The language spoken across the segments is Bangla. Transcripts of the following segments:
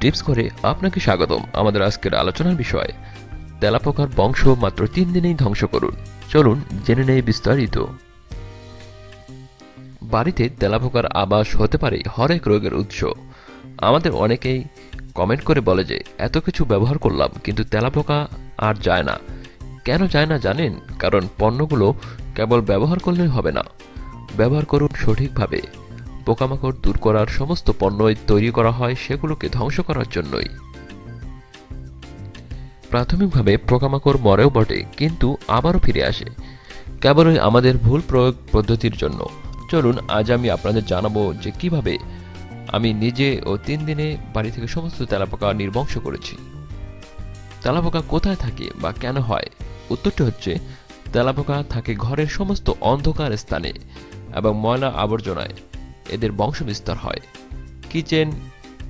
টিপস করে আপনাকে স্বাগতম আমাদের আজকের আলোচনার বিষয়। তেলাপোকার বংশ মাত্র তিন দিনেই ধ্বংস করুন। চলুন জেনে নেই বিস্তারিত। বাড়িতে তেলাপোকার আবাস হতে পারে হরেক রোগের উৎস। আমাদের অনেকেই কমেন্ট করে বলে যে, এত কিছু ব্যবহার করলাম, কিন্তু তেলাপোকা আর যায় না। কেন যায় না জানেন? কারণ পণ্যগুলো কেবল ব্যবহার করলেই হবে না। ব্যবহার করুন সঠিকভাবে। পোকামাকড় দূর করার সমস্ত পণ্যই তৈরি করা হয় সেগুলোকে ধ্বংস করার জন্যই। প্রাথমিকভাবে পোকামাকড় মরেও বটে, কিন্তু আবারও ফিরে আসে। কেবলই আমাদের ভুল প্রয়োগ পদ্ধতির জন্য। চলুন, আজ আমি আপনাদের জানাব যে কীভাবে আমি নিজে ও তিন দিনে বাড়ি থেকে সমস্ত তেলাপোকা নির্বংশ করেছি। তেলাপোকা কোথায় থাকে বা কেন হয়? উত্তরটি হচ্ছে, তেলাপোকা থাকে ঘরের সমস্ত অন্ধকার স্থানে এবং ময়লা আবর্জনায়। এদের বংশ বিস্তার হয়। কিচেন,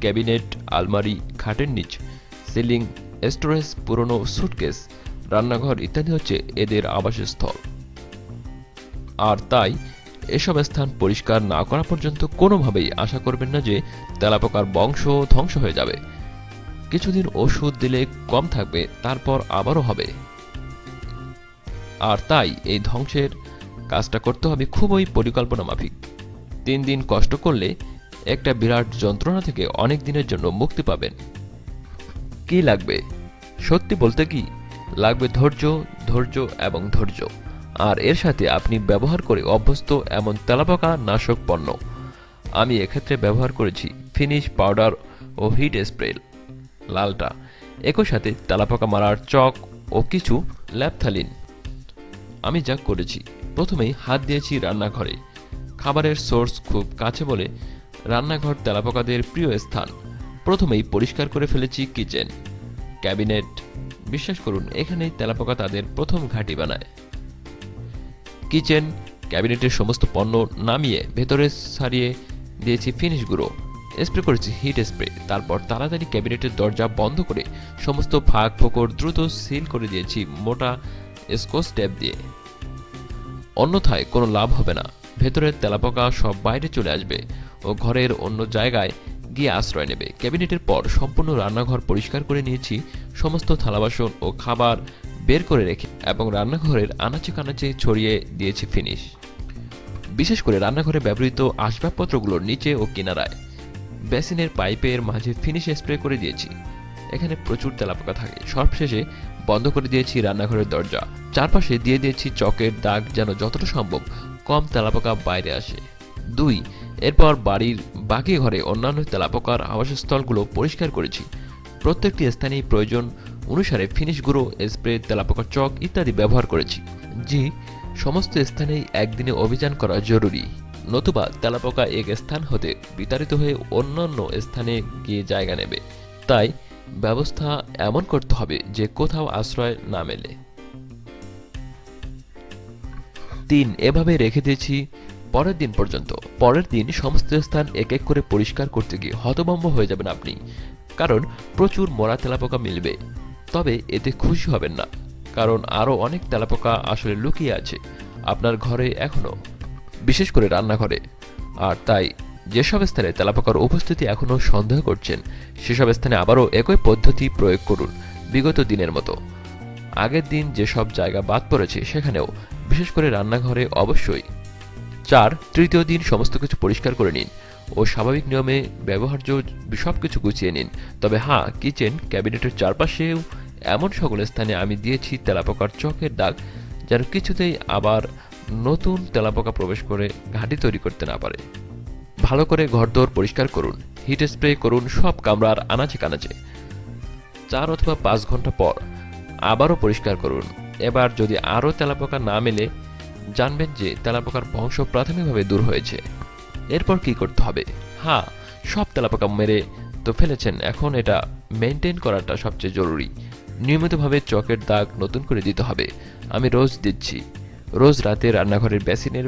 ক্যাবিনেট, আলমারি, খাটের নিচ, সিলিং, স্টোরেজ, পুরনো সুটকেস, রান্নাঘর ইত্যাদি হচ্ছে এদের আবাসস্থল। আর তাই এসব স্থান পরিষ্কার না করা পর্যন্ত কোনোভাবেই আশা করবেন না যে তেলাপোকার বংশ ধ্বংস হয়ে যাবে। কিছুদিন ওষুধ দিলে কম থাকবে, তারপর আবারও হবে। আর তাই এই ধ্বংসের কাজটা করতে হবে খুবই পরিকল্পনা মাফিক তিন দিন কষ্ট করলে একটা বিরাট যন্ত্রণা থেকে অনেক দিনের জন্য মুক্তি পাবেন। কি লাগবে? সত্যি বলতে কি? লাগবে ধৈর্য ধৈর্য এবং ধৈর্য। আর এর সাথে আপনি ব্যবহার করে অভ্যস্ত এমন তেলাপোকা নাশক পণ্য। আমি এক্ষেত্রে ব্যবহার করেছি ফিনিশ পাউডার ও হিট স্প্রে, লালটা। একই সাথে তেলাপোকা মারার চক ও কিছু ল্যাপথালিন। আমি যা করেছি, প্রথমেই হাত দিয়েছি রান্নাঘরে। খাবারের সোর্স খুব কাছে বলে রান্নাঘর তেলাপোকাদের প্রিয় স্থান। প্রথমেই পরিষ্কার করে ফেলেছি কিচেন। ক্যাবিনেট। বিশ্বাস করুন, এখানেই তেলাপোকা তাদের প্রথম ঘাঁটি বানায়। কিচেন। ক্যাবিনেটের সমস্ত পণ্য নামিয়ে ভেতরে সারিয়ে দিয়েছি ফিনিশ গুঁড়ো। স্প্রে করেছি হিট স্প্রে। তারপর তাড়াতাড়ি ক্যাবিনেটের দরজা বন্ধ করে সমস্ত ফাঁক ফোকর দ্রুত সিল করে দিয়েছি মোটা স্কচ ট্যাপ দিয়ে। অন্যথায় কোনো লাভ হবে না। ভেতরের তেলাপোকা সব বাইরে চলে আসবে ও ঘরের অন্য জায়গায় গিয়ে আশ্রয় নেবে। ক্যাবিনেটের পর সম্পূর্ণ রান্নাঘর পরিষ্কার করে নিয়েছি, সমস্ত থালাবাসন ও খাবার বের করে রেখে এবং রান্নাঘরের আনাচে কানাচে ছড়িয়ে দিয়েছি ফিনিশ বিশেষ করে রান্নাঘরে ব্যবহৃত আসবাবপত্রগুলোর নিচে ও কিনারায়। বেসিনের পাইপের মাঝে ফিনিশ স্প্রে করে দিয়েছি। এখানে প্রচুর তেলাপোকা থাকে। সবশেষে বন্ধ করে দিয়েছি রান্নাঘরের দরজা। চারপাশে দিয়ে দিয়েছি চকের দাগ যেন যতটা সম্ভব কম তেলাপোকা বাইরে আসে। দুই, এরপর বাড়ির বাকি ঘরে অন্যান্য তেলাপোকার আবাসস্থলগুলো পরিষ্কার করেছি। প্রত্যেকটি স্থানেই প্রয়োজন অনুসারে ফিনিশ গুঁড়ো, স্প্রে তেলাপোকার চক ইত্যাদি ব্যবহার করেছি। জি, সমস্ত স্থানেই একদিনে অভিযান করা জরুরি। নতুবা তেলাপোকা এক স্থান হতে বিতাড়িত হয়ে অন্যান্য স্থানে গিয়ে জায়গা নেবে। তাই ব্যবস্থা এমন করতে হবে যে কোথাও আশ্রয় না মেলে। তিন, এভাবে রেখে দিয়েছি পরের দিন পর্যন্ত। পরের দিন সমস্ত স্থান এক এক করে পরিষ্কার করতে গিয়ে হতভম্ব হয়ে যাবেন আপনি। কারণ প্রচুর মরা তেলাপোকা মিলবে। তবে এতে খুশি হবেন না। কারণ আরও অনেক তেলাপোকা আসলে লুকিয়ে আছে আপনার ঘরে এখনও বিশেষ করে রান্নাঘরে। আর তাই যেসব স্থানে তেলাপোকার উপস্থিতি এখনও সন্দেহ করছেন, সেসব স্থানে আবারও একই পদ্ধতি প্রয়োগ করুন, বিগত দিনের মতো। আগের দিন যেসব জায়গা বাদ পড়েছে, সেখানেও, বিশেষ করে রান্নাঘরে অবশ্যই। চার, তৃতীয় দিন সমস্ত কিছু পরিষ্কার করে নিন ও স্বাভাবিক নিয়মে ব্যবহার্য সব কিছু গুছিয়ে নিন। তবে হ্যাঁ কিচেন ক্যাবিনেটের চারপাশেও এমন সকল স্থানে আমি দিয়েছি তেলাপোকার চকের দাগ, যেন কিছুতেই আবার নতুন তেলাপোকা প্রবেশ করে ঘাঁটি তৈরি করতে না পারে। ভালো করে ঘরদোর পরিষ্কার করুন হিট স্প্রে করুন, সব কামরার আনাচে কানাচে। চার অথবা পাঁচ ঘণ্টা পর আবারও পরিষ্কার করুন। এবার যদি আরও তেলাপোকা না মেলে, জানবেন যে তেলাপোকার বংশ প্রাথমিকভাবে দূর হয়েছে। এরপর কি করতে হবে? হ্যাঁ সব তেলাপোকা মেরে তো ফেলেছেন। এখন এটা মেনটেন করাটা সবচেয়ে জরুরি। নিয়মিতভাবে চকের দাগ নতুন করে দিতে হবে। আমি রোজ দিচ্ছি। রোজ রাতে রান্নাঘরের বেসিনের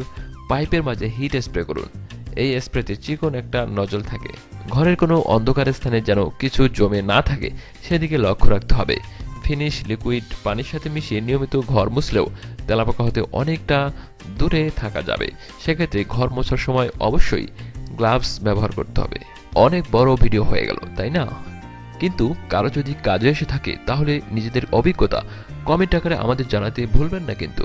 পাইপের মাঝে হিট স্প্রে করুন। এই স্প্রেতে চিকন একটা নজল থাকে। ঘরের কোনো অন্ধকার স্থানে যেন কিছু জমে না থাকে, সেদিকে লক্ষ্য রাখতে হবে। ফিনিশ লিকুইড পানির সাথে মিশিয়ে নিয়মিত ঘর মুছলেও তেলাপোকা হতে অনেকটা দূরে থাকা যাবে। সেক্ষেত্রে ঘর মোছার সময় অবশ্যই গ্লাভস ব্যবহার করতে হবে। অনেক বড় ভিডিও হয়ে গেল, তাই না? কিন্তু কারও যদি কাজে এসে থাকে, তাহলে নিজেদের অভিজ্ঞতা কমেন্ট আকারে আমাদের জানাতে ভুলবেন না কিন্তু।